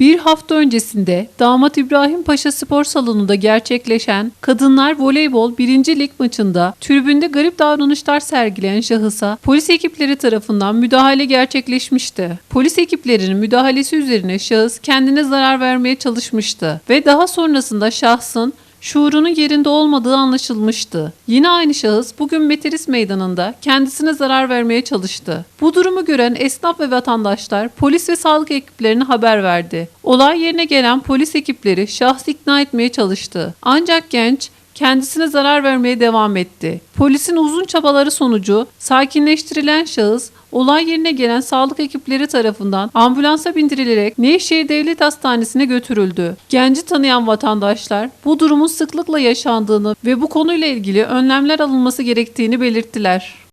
Bir hafta öncesinde Damat İbrahim Paşa Spor Salonu'nda gerçekleşen Kadınlar Voleybol 1. Lig maçında tribünde garip davranışlar sergileyen şahısa polis ekipleri tarafından müdahale gerçekleşmişti. Polis ekiplerinin müdahalesi üzerine şahıs kendine zarar vermeye çalışmıştı ve daha sonrasında şahsın şuurunun yerinde olmadığı anlaşılmıştı. Yine aynı şahıs bugün Meteris Meydanı'nda kendisine zarar vermeye çalıştı. Bu durumu gören esnaf ve vatandaşlar polis ve sağlık ekiplerine haber verdi. Olay yerine gelen polis ekipleri şahsı ikna etmeye çalıştı. Ancak genç kendisine zarar vermeye devam etti. Polisin uzun çabaları sonucu sakinleştirilen şahıs olay yerine gelen sağlık ekipleri tarafından ambulansa bindirilerek Nevşehir Devlet Hastanesi'ne götürüldü. Genci tanıyan vatandaşlar bu durumun sıklıkla yaşandığını ve bu konuyla ilgili önlemler alınması gerektiğini belirttiler.